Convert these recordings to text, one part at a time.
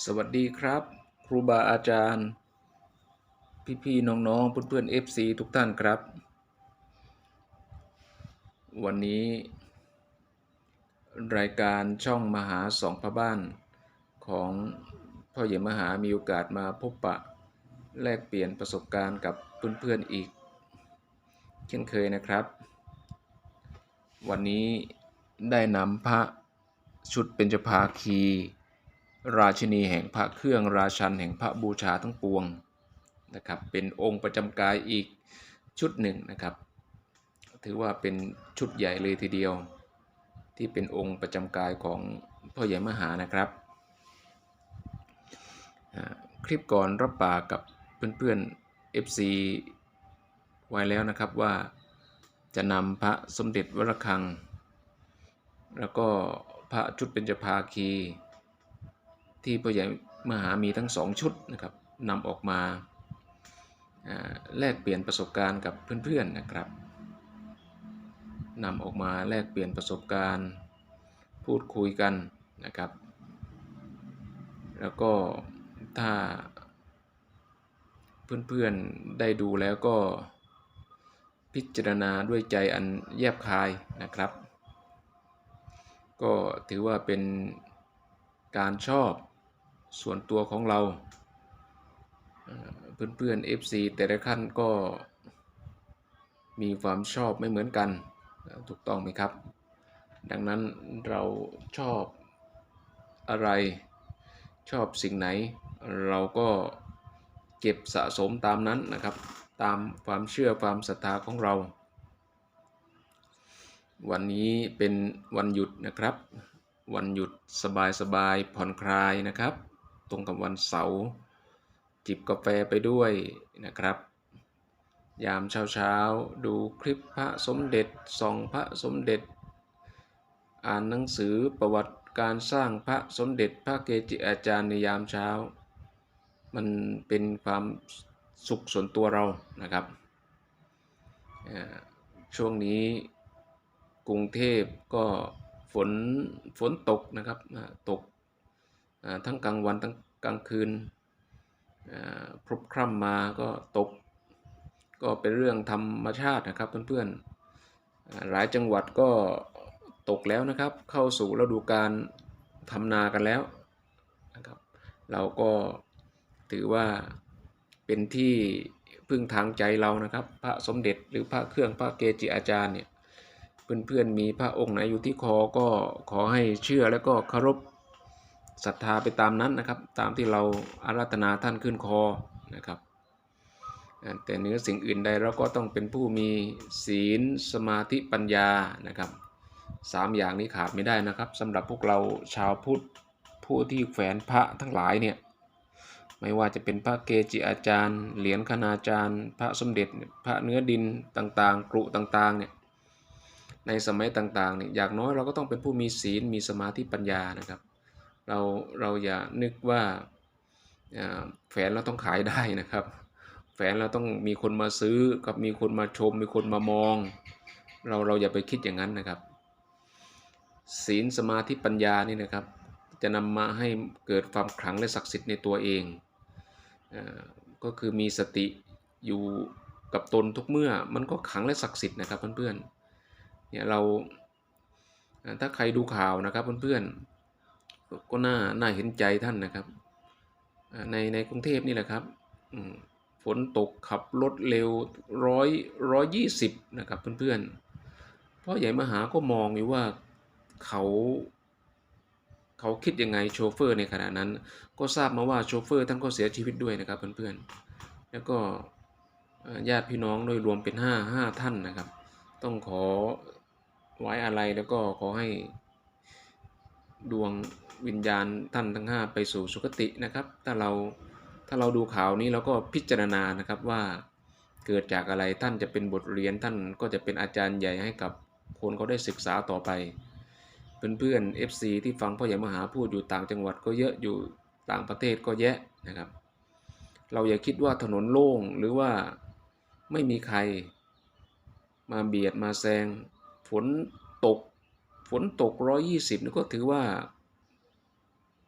สวัสดีครับ ครูบาอาจารย์ พี่ๆน้องๆเพื่อนๆ FC ทุกท่านครับ วันนี้ รายการช่องมหาสองพระบ้าน ของพ่อใหญ่มหามีโอกาสมาพบปะ แลกเปลี่ยนประสบการณ์กับเพื่อนๆอีก เช่นเคยนะครับ วันนี้ได้นำพระชุดเป็นจภาคี ราชินีแห่งพระเครื่องราชันแห่งพระบูชาทั้งปวงนะครับเป็นองค์ประจำกายอีกชุดหนึ่งนะครับ ถือว่าเป็นชุดใหญ่เลยทีเดียว ที่เป็นองค์ประจำกายของพ่อใหญ่มหานะครับ คลิปก่อนรับปากกับเพื่อนๆ FC ไว้แล้วนะครับว่าจะนำพระสมเด็จวรคัง แล้วก็พระชุดเป็นจภาคี ที่พ่อใหญ่มหามีทั้งสองชุดนะครับนำออกมาอ่าแลกเปลี่ยนประสบการณ์กับเพื่อนๆนะครับนำออกมาแลกเปลี่ยนประสบการณ์พูดคุยกันนะครับ แล้วก็ถ้าเพื่อนๆได้ดูแล้วก็พิจารณาด้วยใจอันแยบคายนะครับ ก็ถือว่าเป็นการชอบ ส่วนตัวของเรา เพื่อนๆ FC แต่ละขั้นก็มีความชอบไม่เหมือนกัน ถูกต้องไหมครับ ดังนั้นเราชอบอะไรชอบสิ่งไหน เราก็เก็บสะสมตามนั้นนะครับ ตามความเชื่อความศรัทธาของเรา วันนี้เป็นวันหยุดนะครับ วันหยุดสบายๆผ่อนคลายนะครับ ตรงกับวันเสาร์จิบกาแฟไปด้วยนะครับ ยามเช้าๆดูคลิปพระสมเด็จส่องพระสมเด็จ อ่านหนังสือประวัติการสร้างพระสมเด็จพระเกจิอาจารย์ในยามเช้า มันเป็นความสุขส่วนตัวเรานะครับ ช่วงนี้กรุงเทพก็ฝนฝนตกนะครับตก ทั้งกลางวันทั้งกลางคืนพรบคร่ำมาก็ตก ก็เป็นเรื่องธรรมชาตินะครับเพื่อนๆหลายจังหวัดก็ตกแล้วนะครับ เข้าสู่ฤดูการทำนากันแล้วนะครับ เราก็ถือว่าเป็นที่พึ่งทางใจเรานะครับ พระสมเด็จหรือพระเครื่องพระเกจิอาจารย์เนี่ยเพื่อนๆมีพระองค์ไหนอยู่ที่คอก็ขอให้เชื่อแล้วก็เคารพ ศรัทธาไปตามนั้นนะครับ ตามที่เราอาราธนาท่านขึ้นคอนะครับ แต่เนื้อสิ่งอื่นใดเราก็ต้องเป็นผู้มีศีลสมาธิปัญญานะครับสามอย่างนี้ขาดไม่ได้นะครับสำหรับพวกเราชาวพุทธผู้ที่แฝนพระทั้งหลายเนี่ยไม่ว่าจะเป็นพระเกจิอาจารย์ เหรียญคณาจารย์ พระสมเด็จ พระเนื้อดินต่างๆกรุต่างๆเนี่ยในสมัยต่างๆเนี่ยอย่างน้อยเราก็ต้องเป็นผู้มีศีลมีสมาธิปัญญานะครับ เราเราอย่านึกว่าแฝนเราต้องขายได้นะครับ แฝนเราต้องมีคนมาซื้อกับมีคนมาชม มีคนมามอง เราเราอย่าไปคิดอย่างนั้นนะครับ ศีลสมาธิปัญญานี่นะครับ จะนำมาให้เกิดความขลังและศักดิ์สิทธิ์ในตัวเองอก็คือมีสติอยู่กับตนทุกเมื่อมันก็ขลังและศักดิ์สิทธิ์นะครับเพื่อนๆเนี่ยเราอ่าถ้าใครดูข่าวนะครับเพื่อนๆ ก็น่าน่าเห็นใจท่านนะครับ ในในกรุงเทพนี่แหละครับฝนตกขับรถเร็วร้อยร้อยยี่สิบนะครับเพื่อนๆเพราะใหญ่มหาก็มองอยู่ว่าเขาเขาคิดยังไงโชเฟอร์ในขณะนั้น ก็ทราบมาว่าโชเฟอร์ท่านก็เสียชีวิตด้วยนะครับเพื่อนๆแล้วก็ญาติพี่น้องโดยรวมเป็นห้าห้าท่านนะครับ ต้องขอไว้อะไรแล้วก็ขอให้ดวง วิญญาณท่านทั้งห้าไปสู่สุคตินะครับ ถ้าเราถ้าเราดูข่าวนี้เราก็พิจารณานะครับว่าเกิดจากอะไรท่านจะเป็นบทเรียนท่านก็จะเป็นอาจารย์ใหญ่ให้กับคนเขาได้ศึกษาต่อไป เพื่อนๆ FC ที่ฟังพ่อใหญ่มหาพูดอยู่ต่างจังหวัดก็เยอะอยู่ต่างประเทศก็แยะนะครับ เราอย่าคิดว่าถนนโล่งหรือว่าไม่มีใคร มาเบียดมาแซงฝนตกฝนตกร้อยยี่สิบนี่ก็ถือว่า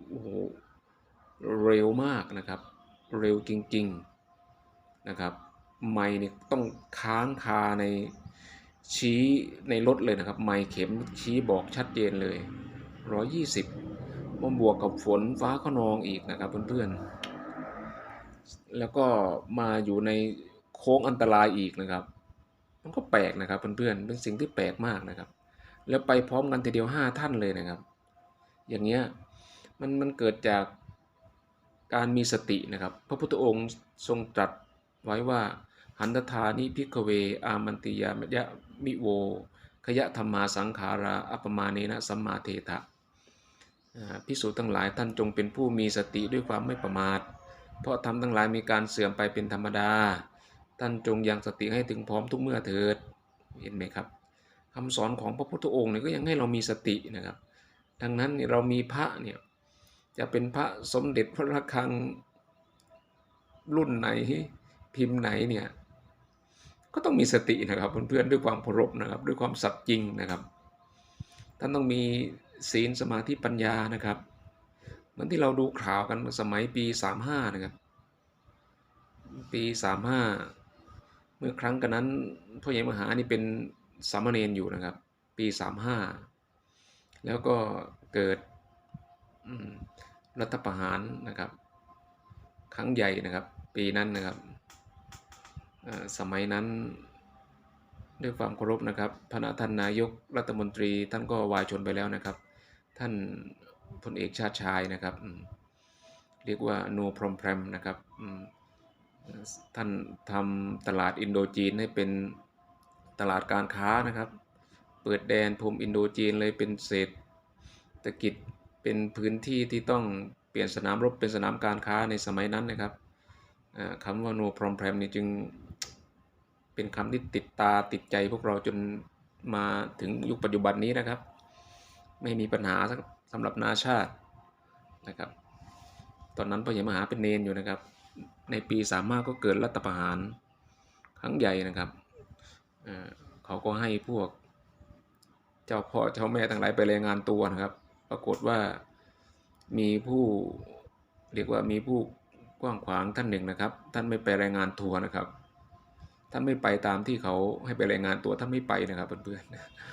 โอ้โหเร็วมากนะครับ เร็วจริงๆนะครับ ไม่เนี่ยต้องค้างคาในชี้ในรถเลยนะครับ ไม่เข็มชี้บอกชัดเจนเลย 120มาบวกกับฝนฟ้าขนองอีกนะครับเพื่อนๆ แล้วก็มาอยู่ในโค้งอันตรายอีกนะครับ มันก็แปลกนะครับเพื่อนๆ เป็นสิ่งที่แปลกมากนะครับ แล้วไปพร้อมกันทีเดียวห้าท่านเลยนะครับ อย่างเงี้ย มันมันเกิดจากการมีสตินะครับ พระพุทธองค์ทรงตรัสไว้ว่า หันตธานิพิกเว อามันติยามยะมิโว ขยะธรรมาสังขาราอัปมาเนนะสัมมาเทถะพิสูจน์ทั้งหลายท่านจงเป็นผู้มีสติด้วยความไม่ประมาท เพราะทำทั้งหลายมีการเสื่อมไปเป็นธรรมดา ท่านจงยังสติให้ถึงพร้อมทุกเมื่อเถิด เห็นไหมครับคำสอนของพระพุทธองค์เนี่ยก็ยังให้เรามีสตินะครับ ดังนั้นเรามีพระเนี่ย จะเป็นพระสมเด็จพระระฆังรุ่นไหนพิมพ์ไหนเนี่ยก็ต้องมีสตินะครับเพื่อนๆด้วยความเคารพนะครับ ด้วยความสัตย์จริงนะครับท่านต้องมีศีลสมาธิปัญญานะครับ เหมือนที่เราดูข่าวกันสมัยปี 35 นะครับ ปี 35 เมื่อครั้งกันนั้นพ่อใหญ่มหานี่เป็นสามเณรอยู่นะครับ ปี 35 แล้วก็เกิด รัฐประหารนะครับ ครั้งใหญ่นะครับปีนั้นนะครับสมัยนั้นด้วยความเคารพนะครับพระท่านนายกรัฐมนตรีท่านก็วายชนไปแล้วนะครับ ท่านพลเอกชาติชายนะครับ เรียกว่าโนพรมแพรมนะครับท่านทำตลาดอินโดจีนให้เป็นตลาดการค้านะครับ เปิดแดนพรมอินโดจีนเลยเป็นเศรษฐกิจ เป็นพื้นที่ที่ต้องเปลี่ยนสนามรบเป็นสนามการค้าในสมัยนั้นนะครับคำว่าโนพรมแพรมนี่จึงเป็นคำที่ติดตาติดใจพวกเราจนมาถึงยุคปัจจุบันนี้นะครับ ไม่มีปัญหาสำหรับนาชาตินะครับ ตอนนั้นพระยมหาเป็นเนนอยู่นะครับ ในปีสามารก็เกิดรัฐประหารครั้งใหญ่นะครับเขาก็ให้พวก เจ้าพ่อเจ้าแม่ทั้งหลายไปรายงานตัวนะครับากฏว่ามีผู้เรียกว่ามีผู้กว้างขวางท่านหนึ่งนะครับ ท่านไม่ไปรายงานตัวนะครับ ท่านไม่ไปตามที่เขาให้ไปรายงานตัวท่านไม่ไปนะครับเพื่อน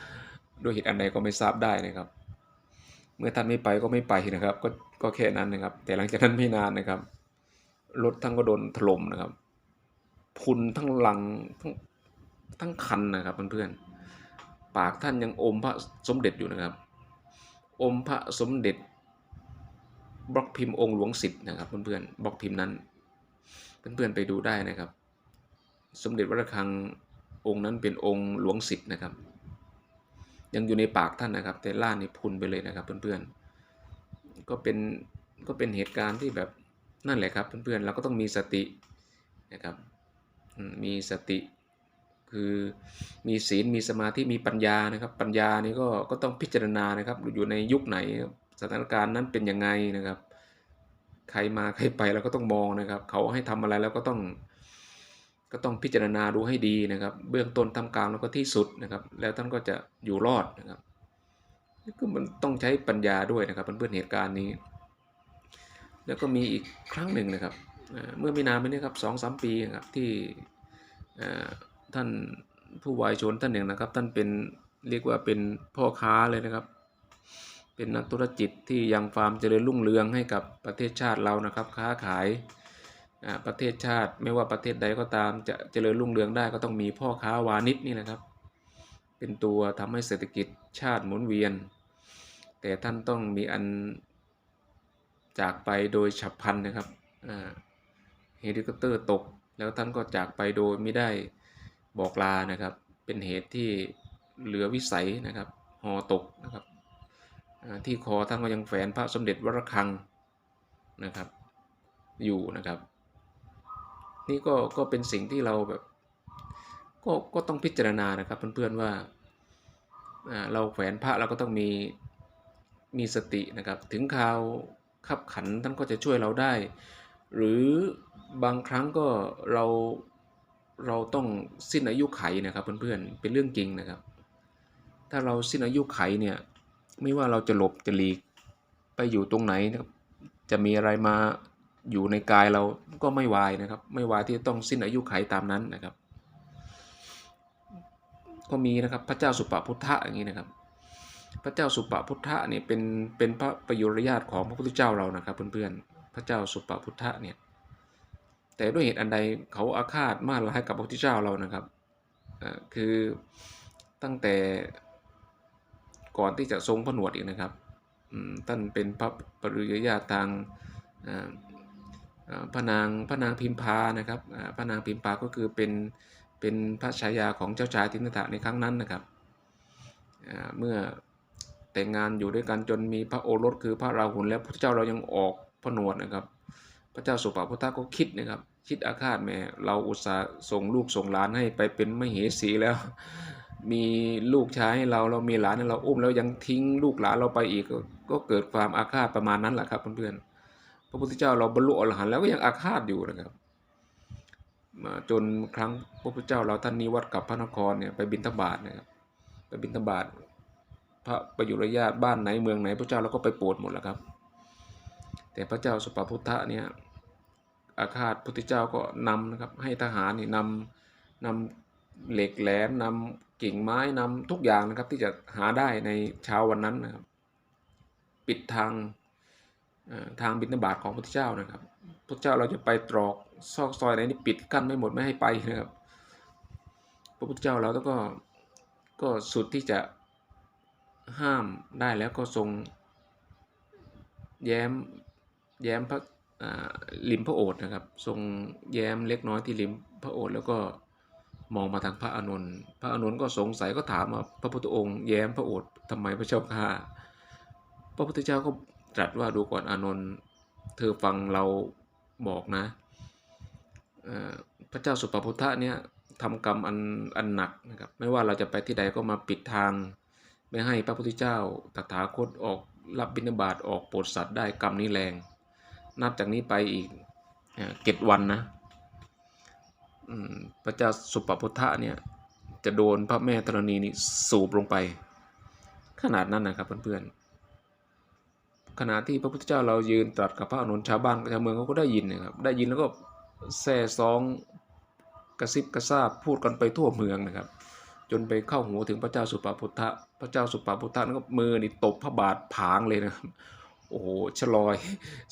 ๆด้วยเหตุอันใดก็ไม่ทราบได้นะครับ เมื่อท่านไม่ไปก็ไม่ไปนะครับ ก็ก็แค่นั้นนะครับ แต่หลังจากนั้นไม่นานนะครับรถทั้งก็โดนถล่มนะครับ พุนทั้งหลังทั้งทั้งคันนะครับเพื่อนๆปากท่านยังอมพระสมเด็จอยู่นะครับ อมพระสมเด็จบล็อกพิมพ์องค์หลวงสิทธ์นะครับเพื่อนๆบล็อกพิมพ์นั้น เพื่อนๆไปดูได้นะครับ สมเด็จวัดระฆังองค์นั้นเป็นองค์หลวงสิทธ์นะครับ ยังอยู่ในปากท่านนะครับ แต่ล่านี่พุนไปเลยนะครับ เพื่อนๆก็เป็นก็เป็นเหตุการณ์ที่แบบนั่นแหละครับ เพื่อนๆเราก็ต้องมีสตินะครับมีสติ คือมีศีลมีสมาธิมีปัญญานะครับ ปัญญานี่ก็ก็ต้องพิจารณานะครับ อยู่ในยุคไหนสถานการณ์นั้นเป็นยังไงนะครับ ใครมาใครไปเราก็ต้องมองนะครับ เขาให้ทำอะไรแล้วก็ต้อง ก็ต้องพิจารณาดูให้ดีนะครับ เบื้องต้นทำกลางแล้วก็ที่สุดนะครับ แล้วท่านก็จะอยู่รอดนะครับก็มันต้องใช้ปัญญาด้วยนะครับเพื่อนเหตุการณ์นี้ แล้วก็มีอีกครั้งหนึ่งนะครับ เมื่อไมีนานมานี้ครับสองสามปีครับที่ ท่านผู้วายชนท่านหนึ่งนะครับ ท่านเป็นเรียกว่าเป็นพ่อค้าเลยนะครับ เป็นนักธุรกิจที่ยังฟาร์มเจริญรุ่งเรืองให้กับประเทศชาติเรานะครับ ค้าขายประเทศชาติไม่ว่าประเทศใดก็ตามจะเจริญรุ่งเรืองได้ก็ต้องมีพ่อค้าวานิชนี่นะครับ เป็นตัวทำให้เศรษฐกิจชาติหมุนเวียน แต่ท่านต้องมีอันจากไปโดยฉับพลันนะครับเฮลิคอปเตอร์ตก แล้วท่านก็จากไปโดยไม่ได้ บอกลานะครับ เป็นเหตุที่เหลือวิสัยนะครับหอตกนะครับที่คอท่านก็ยังแฝนพระสมเด็จวรคังนะครับ อยู่นะครับ นี่ก็ก็เป็นสิ่งที่เราแบบก็ก็ต้องพิจารณานะครับเพื่อนๆว่าเราแขวนพระเราก็ต้องมีมีสตินะครับ ถึงข่าวขับขันท่านก็จะช่วยเราได้ หรือบางครั้งก็เรา เราต้องสิ้นอายุไขนะครับเพื่อนๆ เป็นเรื่องจริงนะครับ ถ้าเราสิ้นอายุไขเนี่ย ไม่ว่าเราจะหลบจะหลีกไปอยู่ตรงไหนนะครับ จะมีอะไรมาอยู่ในกายเราก็ไม่วายนะครับ ไม่วายที่ต้องสิ้นอายุไขตามนั้นนะครับ ก็มีนะครับพระเจ้าสุปพุทธะอย่างนี้นะครับ พระเจ้าสุปพุทธะเนี่ยเป็นเป็นพระประยุรญาติของพระพุทธเจ้าเรานะครับ เพื่อนๆ พระเจ้าสุปพุทธะเนี่ย แต่ด้วยเหตุอันใดเขาอาฆาตมาร้ายกับพระพุทธเจ้าเรานะครับคือตั้งแต่ก่อนที่จะทรงผนวดอีกนะครับท่านเป็นพระปริยญาติทางพระนางพระนางพิมพานะครับพระนางพิมพาก็คือเป็นเป็นพระฉายาของเจ้าชายทินตะในครั้งนั้นนะครับเมื่อแต่งงานอยู่ด้วยกันจนมีพระโอรสคือพระราหุลแล้วพระเจ้าเรายังออกผนวดนะครับ พระเจ้าสุปาพุทธะก็คิดนะครับ คิดอาฆาตแหม่เราอุตส่าห์ส่งลูกส่งหลานให้ไปเป็นมเหสีแล้ว มีลูกชายให้เราเรามีหลานให้เราอุ้มแล้วยังทิ้งลูกหลานเราไปอีก ก็เกิดความอาฆาตประมาณนั้นแหละครับเพื่อนๆพระพุทธเจ้าเราบรรลุอรหันต์แล้วก็ยังอาฆาตอยู่นะครับมาจนครั้งพระพุทธเจ้าเราท่านนิวัตกับพระนครเนี่ยไปบิณฑบาตนะครับไปบิณฑบาตพระประยุรญาติบ้านไหนเมืองไหนพระเจ้าเราก็ไปโปรดหมดแล้วครับ แต่พระเจ้าสุปพุทธะเนี่ย อาฆาตพุทธเจ้าก็นำนะครับให้ทหารนี่นำนำเหล็กแหลมนำกิ่งไม้นำทุกอย่างนะครับที่จะหาได้ในเช้าวันนั้นนะครับ ปิดทางทางบิณฑบาตของพระพุทธเจ้านะครับพระเจ้าเราจะไปตรอกซอกซอยไหนนี่ปิดกั้นไม่หมดไม่ให้ไปนะครับพระพุทธเจ้าเราก็ก็สุดที่จะห้ามได้แล้วก็ทรงแย้มแย้มพระ ริมพระโอษฐ์นะครับ ทรงแย้มเล็กน้อยที่ริมพระโอษฐ์แล้วก็มองมาทางพระอานนท์พระอานนท์ก็สงสัยก็ถามว่าพระพุทธองค์แย้มพระโอษฐ์ทำไมพระเจ้าข้าพระพุทธเจ้าก็ตรัสว่าดูก่อนอานนท์เธอฟังเราบอกนะพระเจ้าสุปพุทธะเนี่ยทำกรรมอันอันหนักนะครับไม่ว่าเราจะไปที่ใดก็มาปิดทาง ไม่ให้พระพุทธเจ้าตถาคตออกรับบิณฑบาตออกโปรดสัตว์ได้กรรมนี้แรง นับจากนี้ไปอีกเจ็ดวันนะพระเจ้าสุปพุทธะเนี่ยจะโดนพระแม่ธรณีนี่สูบลงไป ขนาดนั้นนะครับเพื่อนๆขณะที่พระพุทธเจ้าเรายืนตรัสกับพระอานนชาวบ้านชาวเมืองเขาก็ได้ยินนะครับได้ยินแล้วก็แซ่ซองกระซิบกระซาบพูดกันไปทั่วเมืองนะครับ จนไปเข้าหูถึงพระเจ้าสุปาพุทธะพระเจ้าสุปาพุทธะนั่นก็มือนี่ตบพระบาทผางเลยนะครับ โอ้โหชลอย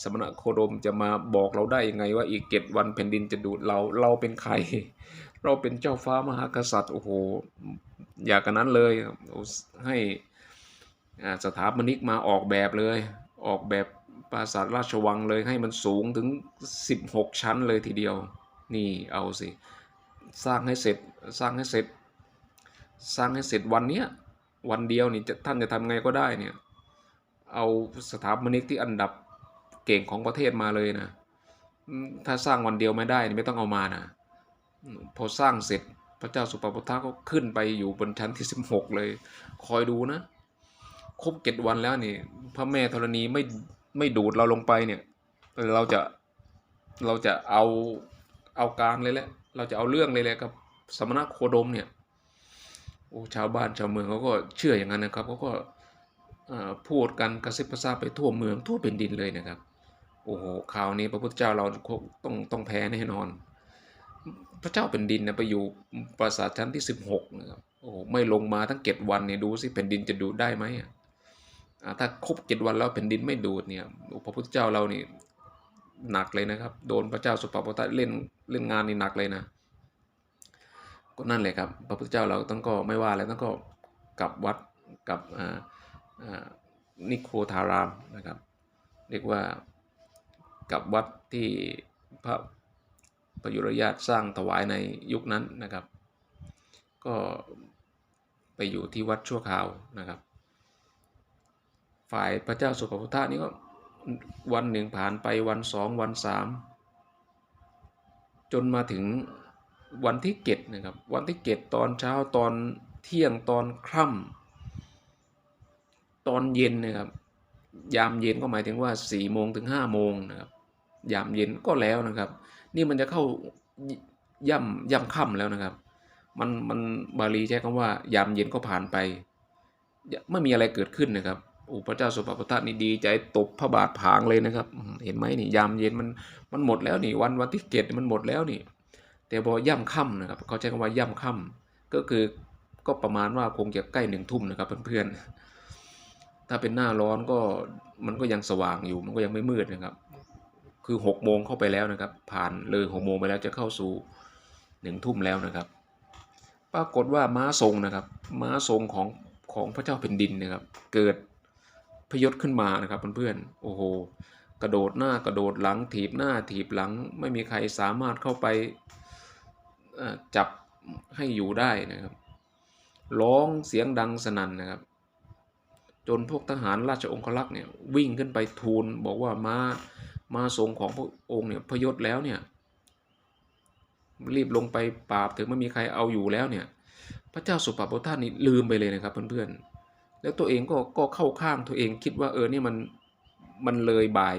สมณะโคดมจะมาบอกเราได้ยังไงว่าอีกเจ็ดวันแผ่นดินจะดูดเราเราเป็นใคร เราเป็นเจ้าฟ้ามหากษัตริย์โอ้โหอยากกันนั้นเลยให้สถาปนิกมาออกแบบเลย ออกแบบปราสาทราชวังเลยให้มันสูงถึง 16 ชั้นเลยทีเดียว นี่เอาสิ สร้างให้เสร็จสร้างให้เสร็จ สร้างให้เสร็จวันเนี้ยวันเดียวนี่ท่านจะทำไงก็ได้เนี่ย เอาสถาปนิกที่อันดับเก่งของประเทศมาเลยนะ ถ้าสร้างวันเดียวไม่ได้ไม่ต้องเอามานะพอสร้างเสร็จพระเจ้าสุปาพุทธะก็ขึ้นไปอยู่บนชั้นที่สิบหกเลย คอยดูนะ ครบเจ็ดวันแล้วนี่ พระแม่ธรณีไม่ไม่ดูดเราลงไปเนี่ย เราจะเราจะเอาเอาการเลยแหละ เราจะเอาเรื่องเลยแหละกับสมณะโคดมเนี่ย โอ้ชาวบ้านชาวเมืองเขาก็เชื่ออย่างนั้นนะครับเขาก็ พูดกันกระซิบกระซาบไปทั่วเมืองทั่วแผ่นดินเลยนะครับ โอ้โหข่าวนี้พระพุทธเจ้าเราต้องต้องแพ้แน่นอน พระเจ้าแผ่นดินนะไปอยู่ปราสาทชั้นที่สิบหกนะครับโอ้โหไม่ลงมาทั้งเจ็ดวันเนี่ยดูสิแผ่นดินจะดูดได้ไหมอะถ้าครบเจ็ดวันแล้วแผ่นดินไม่ดูดเนี่ยพระพุทธเจ้าเรานี่หนักเลยนะครับ โดนพระเจ้าสุปาปตะเล่นเล่นงานนี่หนักเลยนะก็นั่นแหละครับ พระพุทธเจ้าเราต้องก็ไม่ว่าอะไรต้องก็กลับวัดกลับอ่า นิโคทารามนะครับ เรียกว่ากับวัดที่พระประยุรญาติสร้างถวายในยุคนั้นนะครับ ก็ไปอยู่ที่วัดชั่วคราวนะครับ ฝ่ายพระเจ้าสุปพุทธะนี่ก็วันหนึ่งผ่านไปวันสองวันสามจนมาถึงวันที่เจ็ดนะครับ วันที่เจ็ดตอนเช้าตอนเที่ยงตอนค่ำ ตอนเย็นนะครับยามเย็นก็หมายถึงว่าสี่โมงถึงห้าโมงนะครับยามเย็นก็แล้วนะครับ นี่มันจะเข้าย่ำย่ำค่ำแล้วนะครับ มันมันบาลีใช้คำว่า ยามเย็นก็ผ่านไปไม่มีอะไรเกิดขึ้นนะครับโอ้พระเจ้าสุภพุทธนี่ดีใจตบพระบาทผางเลยนะครับ เห็นไหมนี่ยามเย็นมันมันหมดแล้วนี่วันวันที่เกตมันหมดแล้วนี่ แต่พอย่ำค่ำนะครับเขาใช้คำว่าย่ำค่ำก็คือก็ประมาณว่าคงจะใกล้หนึ่งทุ่มนะครับเพื่อนๆ ถ้าเป็นหน้าร้อนก็มันก็ยังสว่างอยู่มันก็ยังไม่มืดนะครับ คือหกโมงเข้าไปแล้วนะครับ ผ่านเลยหกโมงไปแล้วจะเข้าสู่หนึ่งทุ่มแล้วนะครับ ปรากฏว่าม้าทรงนะครับ ม้าทรงของของพระเจ้าแผ่นดินนะครับ เกิดพยศขึ้นมานะครับเพื่อนๆโอ้โห กระโดดหน้ากระโดดหลังถีบหน้าถีบหลัง ไม่มีใครสามารถเข้าไปจับให้อยู่ได้นะครับร้องเสียงดังสนั่นนะครับ จนพวกทหารราชองครักษ์เนี่ยวิ่งขึ้นไปทูลบอกว่ามามาทรงของพระองค์เนี่ยพยศแล้วเนี่ยรีบลงไปปราบถึงไม่มีใครเอาอยู่แล้วเนี่ยพระเจ้าสุปาโปทานนี่ลืมไปเลยนะครับเพื่อนๆแล้วตัวเองก็ก็เข้าข้างตัวเองคิดว่าเออเนี่ยมันมันเลยบ่าย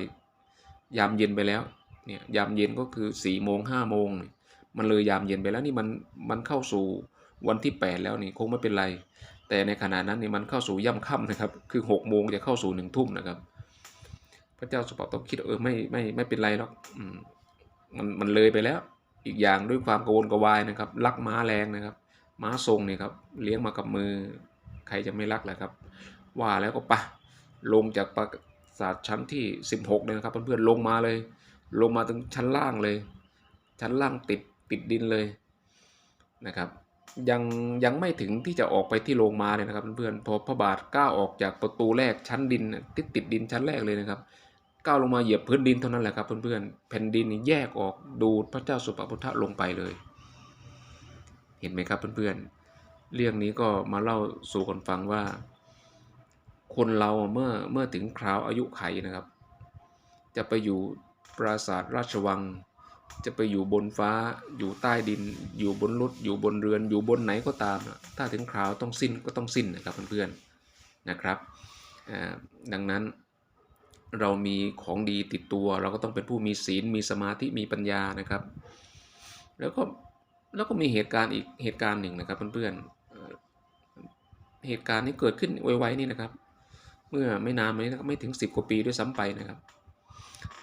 ยามเย็นไปแล้วเนี่ยยามเย็นก็คือสี่โมงห้าโมงมันเลยยามเย็นไปแล้วนี่มันมันเข้าสู่วันที่แปดแล้วนี่คงไม่เป็นไร แต่ในขณะนั้นนี่มันเข้าสู่ย่ำค่ำนะครับ คือหกโมงจะเข้าสู่หนึ่งทุ่มนะครับ พระเจ้าสุปาโตคิดเออไม่ไม่ไม่เป็นไรหรอกมันมันเลยไปแล้ว อีกอย่างด้วยความกระวนกวายนะครับรักม้าแรงนะครับ ม้าทรงเนี่ยครับเลี้ยงมากับมือ ใครจะไม่รักแหละครับ ว่าแล้วก็ปะลงจากปราสาทชั้นที่ 16เลยนะครับเพื่อนๆลงมาเลย ลงมาถึงชั้นล่างเลย ชั้นล่างติดติดดินเลยนะครับ ยังยังไม่ถึงที่จะออกไปที่โรงมาเลยนะครับเพื่อนๆพอพระบาทก้าวออกจากประตูแรกชั้นดินน่ติดติดดินชั้นแรกเลยนะครับก้าวลงมาเหยียบพื้นดินเท่านั้นแหละครับเพื่อนๆแผ่นดินแยกออกดูดพระเจ้าสุปพุทธะลงไปเลย เห็นไหมครับเพื่อนๆเรื่องนี้ก็มาเล่าสู่กันฟังว่า คนเราเมื่อเมื่อถึงคราวอายุไขนะครับ จะไปอยู่ปราสาทราชวัง จะไปอยู่บนฟ้า อยู่ใต้ดิน อยู่บนรถ อยู่บนเรือน อยู่บนไหนก็ตาม ถ้าถึงคราวต้องสิ้นก็ต้องสิ้นนะครับเพื่อนๆนะครับ ดังนั้นเรามีของดีติดตัว เราก็ต้องเป็นผู้มีศีล มีสมาธิ มีปัญญานะครับ แล้วก็แล้วก็มีเหตุการณ์อีกเหตุการณ์หนึ่งนะครับเพื่อนๆ เหตุการณ์นี้เกิดขึ้นไวๆนี่นะครับ เมื่อไม่นานมานี้ไม่ถึง 10 กว่าปีด้วยซ้ำไปนะครับ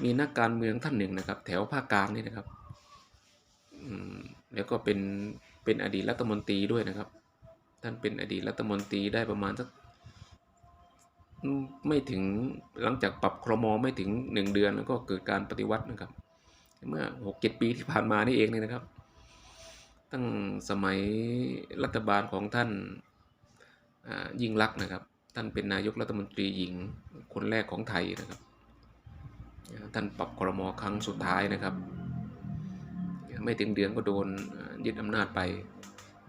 มีนักการเมืองท่านหนึ่งนะครับ แถวภาคกลางนี่นะครับแล้วก็เป็นเป็นอดีตรัฐมนตรีด้วยนะครับ ท่านเป็นอดีตรัฐมนตรีได้ประมาณสักไม่ถึงหลังจากปรับครมไม่ถึงหนึ่งเดือนแล้วก็เกิดการปฏิวัตินะครับ เมื่อหกเจ็ดปีที่ผ่านมานี่เองเนี่ยนะครับ ตั้งสมัยรัฐบาลของท่านยิ่งลักษณ์นะครับ ท่านเป็นนายกรัฐมนตรีหญิงคนแรกของไทยนะครับ ท่านปรับครมครั้งสุดท้ายนะครับ ไม่ถึงเดือนก็โดนยึดอำนาจไป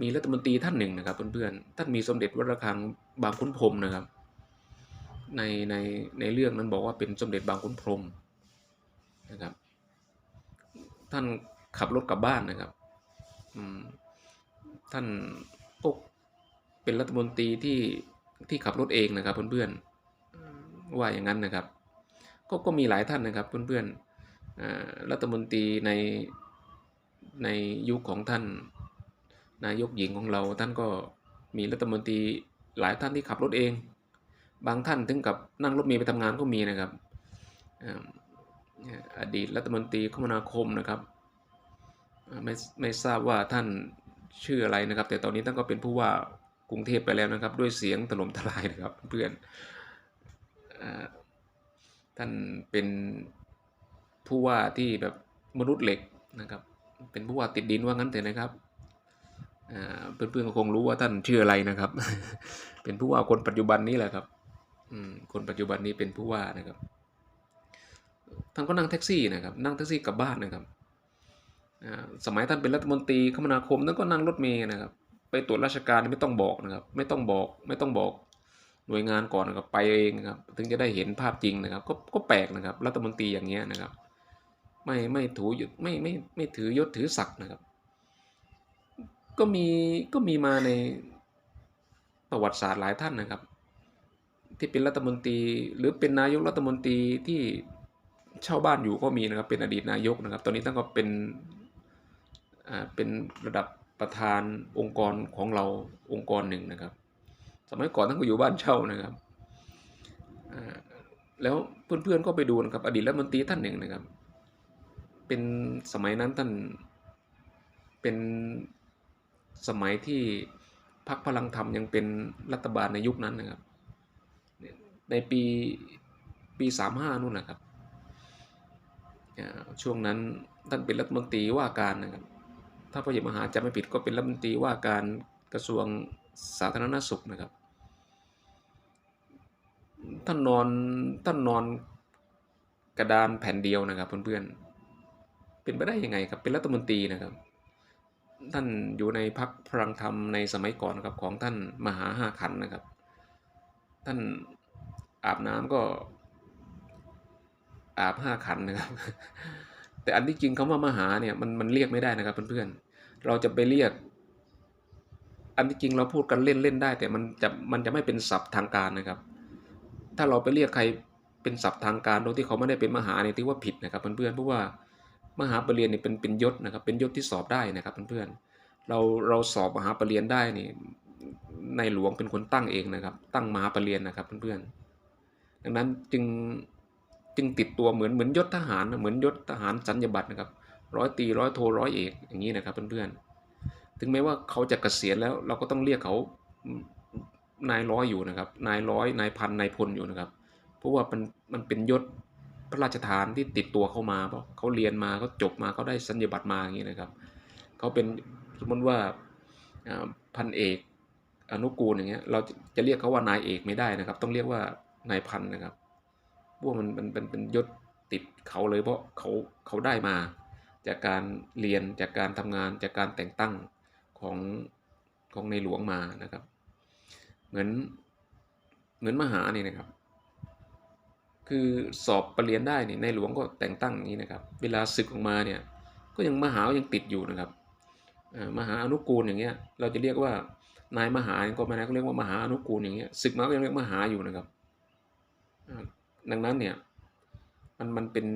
มีรัฐมนตรีท่านหนึ่งนะครับเพื่อนๆท่านมีสมเด็จวัดระฆังบางขุนพรมนะครับ ในในในเรื่องนั้นบอกว่าเป็นสมเด็จบางขุนพรมนะครับ ท่านขับรถกลับบ้านนะครับท่านก็เป็นรัฐมนตรีที่ที่ขับรถเองนะครับเพื่อนๆว่าอย่างนั้นนะครับ ก็ก็มีหลายท่านนะครับเพื่อนๆอ่ารัฐมนตรีในในยุคของท่าน นายกหญิงของเราท่านก็มีรัฐมนตรีหลายท่านที่ขับรถเอง บางท่านถึงกับนั่งรถเมล์ไปทำงานก็มีนะครับอดีตรัฐมนตรีคมนาคมนะครับไม่ไม่ทราบว่าท่านชื่ออะไรนะครับ แต่ตอนนี้ท่านก็เป็นผู้ว่ากรุงเทพไปแล้วนะครับ ด้วยเสียงถล่มทลายนะครับเพื่อน ท่านเป็นผู้ว่าที่แบบมนุษย์เหล็กนะครับ เป็นผู้ว่าติดดินว่างั้นเถอะนะครับเพื่อนๆก็คงรู้ว่าท่านชื่ออะไรนะครับ เป็นผู้ว่าคนปัจจุบันนี้แหละครับคนปัจจุบันนี้เป็นผู้ว่านะครับ ท่านก็นั่งแท็กซี่นะครับ นั่งแท็กซี่กลับบ้านนะครับสมัยท่านเป็นรัฐมนตรีคมนาคมท่านก็นั่งรถเมล์นะครับ ไปตรวจราชการไม่ต้องบอกนะครับ ไม่ต้องบอก ไม่ต้องบอก หน่วยงานก่อนนะครับไปเองนะครับถึงจะได้เห็นภาพจริงนะครับ ก็ก็แปลกนะครับ รัฐมนตรีอย่างเงี้ยนะครับ ไม่ไม่ถูยศไม่ไม่ไม่ถือยศถือศักดิ์นะครับ ก็มีก็มีมาในประวัติศาสตร์หลายท่านนะครับ ที่เป็นรัฐมนตรีหรือเป็นนายกรัฐมนตรีที่เช่าบ้านอยู่ก็มีนะครับเป็นอดีตนายกนะครับ ตอนนี้ท่านก็เป็นอ่าเป็นระดับประธานองค์กรของเราองค์กรหนึ่งนะครับ สมัยก่อนท่านก็อยู่บ้านเช่านะครับแล้วเพื่อนๆก็ไปดูนะครับ อดีตรัฐมนตรีท่านหนึ่งนะครับ เป็นสมัยนั้นท่านเป็นสมัยที่พรรคพลังธรรมยังเป็นรัฐบาลในยุคนั้นนะครับ ในปีปีสามห้านู่นนะครับช่วงนั้นท่านเป็นรัฐมนตรีว่าการนะครับ ถ้าพระเยมหาจำไม่ผิดก็เป็นรัฐมนตรีว่าการกระทรวงสาธารณสุขนะครับ ท่านนอนท่านนอนกระดานแผ่นเดียวนะครับเพื่อนๆ เป็นไปได้ยังไงครับ เป็นรัฐมนตรีนะครับ ท่านอยู่ในพักพลังธรรมในสมัยก่อนครับของท่านมหาห้าขันนะครับ ท่านอาบน้ำก็อาบห้าขันนะครับ แต่อันที่จริงคำว่ามหาเนี่ยมันมันเรียกไม่ได้นะครับเพื่อนๆ เราจะไปเรียก อันที่จริงเราพูดกันเล่นเล่นได้ แต่มันจะมันจะไม่เป็นศัพท์ทางการนะครับ ถ้าเราไปเรียกใครเป็นศัพท์ทางการโดยที่เขาไม่ได้เป็นมหาเนี่ยถือว่าผิดนะครับเพื่อนๆเพราะว่ามหาปรริญญาเนี่ยเป็นเป็นยศนะครับเป็นยศที่สอบได้นะครับเพื่อนๆเราเราสอบมหาปรริญญาได้นี่ในหลวงเป็นคนตั้งเองนะครับ ตั้งมหาปรริญญานะครับเพื่อนๆดังนั้นจึงจึงติดตัวเหมือนเหมือนยศทหารนะเหมือนยศทหารสัญญาบัตรนะครับร้อยตีร้อยโทร้อยเอกอย่างนี้นะครับเพื่อนๆถึงแม้ว่าเขาจะเกษียณแล้วเราก็ต้องเรียกเขา นายร้อยอยู่นะครับ นายร้อยนายพันนายพลอยู่นะครับ เพราะว่ามันมันเป็นยศพระราชทานที่ติดตัวเข้ามาเพราะเขาเรียนมาเขาจบมาเขาได้สัญญาบัตรมาอย่างนี้นะครับเขาเป็นสมมติว่าพันเอกอนุกูลอย่างเงี้ยเราจะเรียกเขาว่านายเอกไม่ได้นะครับ ต้องเรียกว่านายพันนะครับเพราะว่ามันมันเป็นเป็นยศติดเขาเลยเพราะเขาเขาได้มา จากการเรียนจากการทำงานจากการแต่งตั้งของของในหลวงมานะครับ เหมือนเหมือนมหานี่นะครับ คือสอบประเรียนได้นี่ในหลวงก็แต่งตั้งอย่างนี้นะครับ เวลาศึกออกมาเนี่ยก็ยังมหายังติดอยู่นะครับมหาอนุกูลอย่างเงี้ยเราจะเรียกว่านายมหาก็ไม่ได้ก็เรียกว่ามหาอนุกูลอย่างเงี้ยศึกมาก็ยังเรียกมหาอยู่นะครับดังนั้นเนี่ยมันมันเป็น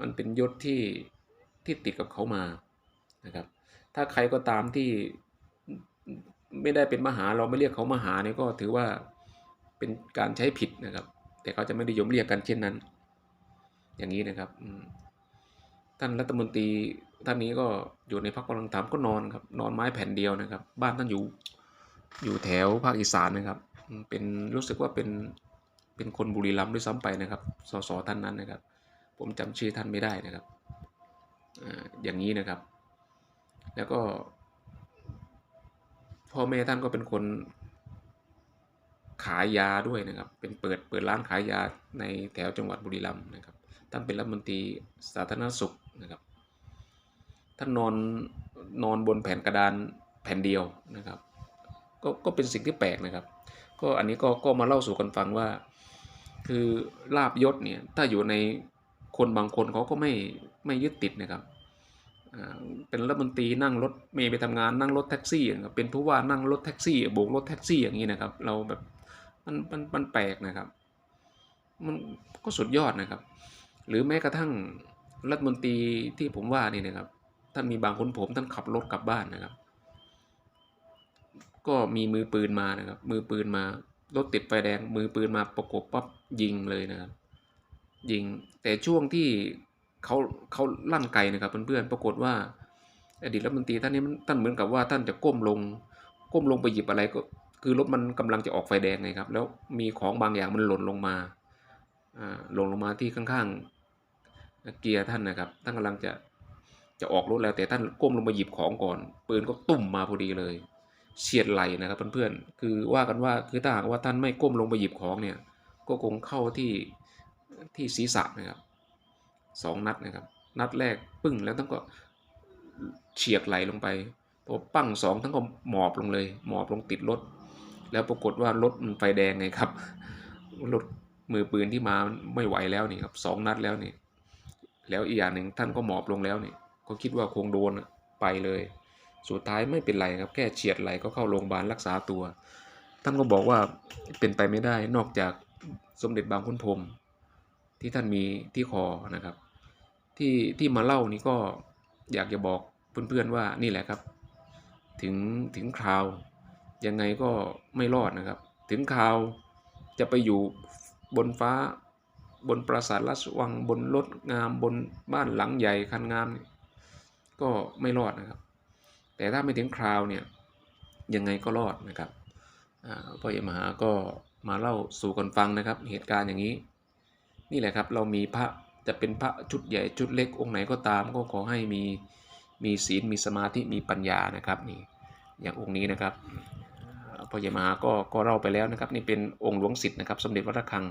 มันเป็นยศที่ที่ติดกับเขามานะครับ ถ้าใครก็ตามที่ ไม่ได้เป็นมหาเราไม่เรียกเขามหาเนี่ยก็ถือว่าเป็นการใช้ผิดนะครับ แต่เขาจะไม่ได้ยมเรียกกันเช่นนั้น อย่างนี้นะครับท่านรัฐมนตรีท่านนี้ก็อยู่ในพรรคพลังธรรมก็นอนครับ นอนไม้แผ่นเดียวนะครับ บ้านท่านอยู่อยู่แถวภาคอีสานนะครับ เป็นรู้สึกว่าเป็นเป็นคนบุรีรัมย์ด้วยซ้ำไปนะครับ สสท่านนั้นนะครับ ผมจำชื่อท่านไม่ได้นะครับ อย่างนี้นะครับ แล้วก็ พ่อแม่ท่านก็เป็นคนขายยาด้วยนะครับ เป็นเปิดเปิดร้านขายยาในแถวจังหวัดบุรีรัมย์นะครับ ท่านเป็นรัฐมนตรีสาธารณสุขนะครับ ท่านนอนนอนบนแผ่นกระดานแผ่นเดียวนะครับ ก็ก็เป็นสิ่งที่แปลกนะครับ ก็อันนี้ก็ก็มาเล่าสู่กันฟังว่า คือลาบยศเนี่ยถ้าอยู่ในคนบางคนเขาก็ไม่ไม่ยึดติดนะครับ เป็นรัฐมนตรีนั่งรถเมย์ไปทำงานนั่งรถแท็กซี่ครับเป็นผู้ว่านั่งรถแท็กซี่โบกรถแท็กซี่อย่างนี้นะครับ เราแบบมันมันมันแปลกนะครับ มันก็สุดยอดนะครับ หรือแม้กระทั่งรัฐมนตรีที่ผมว่านี่นะครับท่านมีบางคนผมท่านขับรถกลับบ้านนะครับ ก็มีมือปืนมานะครับ มือปืนมารถติดไฟแดงมือปืนมาประกบปั๊บยิงเลยนะครับ ยิงแต่ช่วงที่ เขาเขาลั่นไกนะครับเพื่อนๆปรากฏว่า อดีตรัฐมนตรีท่านนี้ท่านเหมือนกับว่าท่านจะก้มลง ก้มลงไปหยิบอะไรก็คือรถมันกำลังจะออกไฟแดงไงครับ แล้วมีของบางอย่างมันหล่นลงมาอ่าหล่นลงมาที่ข้างๆเกียร์ท่านนะครับท่านกำลังจะจะออกรถแล้วแต่ท่านก้มลงมาหยิบของก่อน ปืนก็ตุ่มมาพอดีเลยเฉียดไหลนะครับเพื่อนๆ คือว่ากันว่าคือถ้าหากว่าท่านไม่ก้มลงไปหยิบของเนี่ย ก็คงเข้าที่ที่ศีรษะนะครับ สองนัดนะครับ นัดแรกปึ้งแล้วทั้งก็เฉียดไหลลงไปพอปั้งสองทั้งก็หมอบลงเลย หมอบลงติดรถ แล้วปรากฏว่ารถมันไฟแดงไงครับ รถมือปืนที่มาไม่ไหวแล้วนี่ครับสองนัดแล้วนี่ แล้วอีกอย่างหนึ่งท่านก็หมอบลงแล้วนี่ ก็คิดว่าคงโดนไปเลย สุดท้ายไม่เป็นไรครับ แค่เฉียดไหลก็เข้าโรงพยาบาลรักษาตัว ท่านก็บอกว่าเป็นไปไม่ได้นอกจากสมเด็จบางขุนพรมที่ท่านมีที่คอนะครับ ที่ที่มาเล่านี่ก็อยากจะบอกเพื่อนๆว่านี่แหละครับ ถึงถึงคราวยังไงก็ไม่รอดนะครับ ถึงคราวจะไปอยู่บนฟ้า บนปราสาทราชวังบนรถงามบนบ้านหลังใหญ่คันงามก็ไม่รอดนะครับ แต่ถ้าไม่ถึงคราวเนี่ยยังไงก็รอดนะครับพ่อใหญ่มหาก็มาเล่าสู่กันฟังนะครับ เหตุการณ์อย่างนี้ นี่แหละครับเรามีพระ จะเป็นพระชุดใหญ่ชุดเล็กองค์ไหนก็ตามก็ขอให้มีมีศีลมีสมาธิมีปัญญานะครับนี่อย่างองค์นี้นะครับพ่อใหญ่มหาก็ก็เล่าไปแล้วนะครับ นี่เป็นองค์หลวงศิษย์นะครับ สมเด็จวัดระฆัง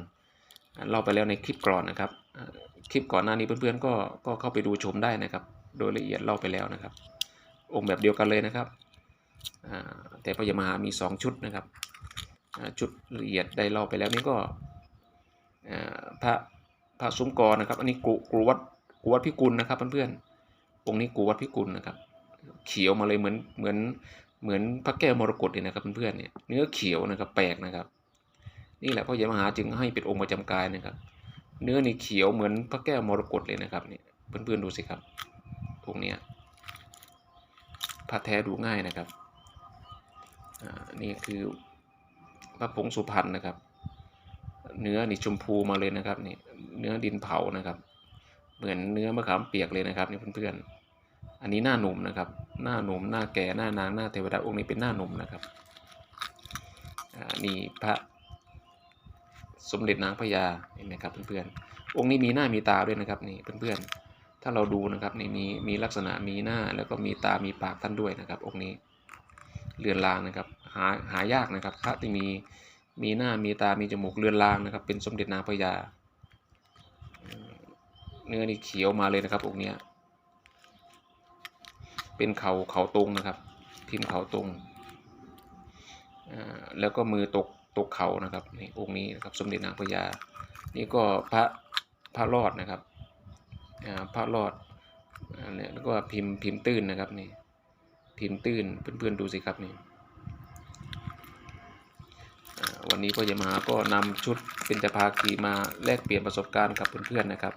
เล่าไปแล้วในคลิปก่อนนะครับ คลิปก่อนหน้านี้เพื่อนๆก็ก็เข้าไปดูชมได้นะครับ โดยละเอียดเล่าไปแล้วนะครับ องค์แบบเดียวกันเลยนะครับแต่พระยามาหามี 2 ชุดนะครับชุดละเอียดได้เล่าไปแล้วนี่ก็พระ พระซุ้มกรนะครับ อันนี้กูกูวัดกูวัดพิกุลนะครับเพื่อนๆองค์นี้กูวัดพิกุลนะครับ เขียวมาเลยเหมือนเหมือนเหมือนพระแก้วมรกตเลยนะครับเพื่อนๆเนี่ยเนื้อเขียวนะครับแปลกนะครับ นี่แหละพระยามหาจึงให้เป็นองค์ประจำกายนะครับ เนื้อนี่เขียวเหมือนพระแก้วมรกตเลยนะครับเนี่ยเพื่อนๆดูสิครับองเนี้ยพระแท้ดูง่ายนะครับอ่านี่คือพระผงสุพรรณนะครับ เนื้อนี่ชมพูมาเลยนะครับนี่เนื้อดินเผานะครับ เหมือนเนื้อมะขามเปียกเลยนะครับนี่เพื่อนๆอันนี้หน้าหนุ่มนะครับ หน้าหนุ่มหน้าแก่หน้านางหน้าเทวดาองค์นี้เป็นหน้าหนุ่มนะครับนี่พระสมเด็จนางพญาเห็นไหมครับเพื่อนๆองค์นี้มีหน้ามีตาด้วยนะครับนี่เพื่อนๆถ้าเราดูนะครับนี่มีมีลักษณะมีหน้าแล้วก็มีตามีปากท่านด้วยนะครับ องค์นี้เรือนรางนะครับ หาหายากนะครับพระที่มี มีหน้ามีตามีจมูกเรือนรางนะครับ เป็นสมเด็จนางพญาเนื้อนี่เขียวมาเลยนะครับองค์เนี้ยเป็นเขาเขาตรงนะครับ พิมพ์เขาตรงแล้วก็มือตกตกเขานะครับนี่องค์นี้นะครับสมเด็จนางพญานี่ก็พระพระรอดนะครับพระรอดอ่าเนี่ยแล้วก็พิมพ์พิมพ์ตื้นนะครับนี่พิมพ์ตื้นเพื่อนๆดูสิครับนี่ วันนี้พ่อใหญ่มหาก็นำชุดเป็นจภาคีมาแลกเปลี่ยนประสบการณ์กับเพื่อนๆนะครับ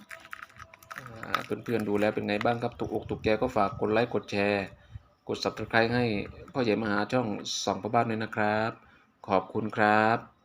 อ่าเพื่อนๆดูแล้วเป็นไงบ้างครับถูกอกถูกใจก็ฝากกดไลค์กดแชร์ กด subscribe ให้พ่อใหญ่มหาช่องสองพระบ้านด้วยนะครับ ขอบคุณครับ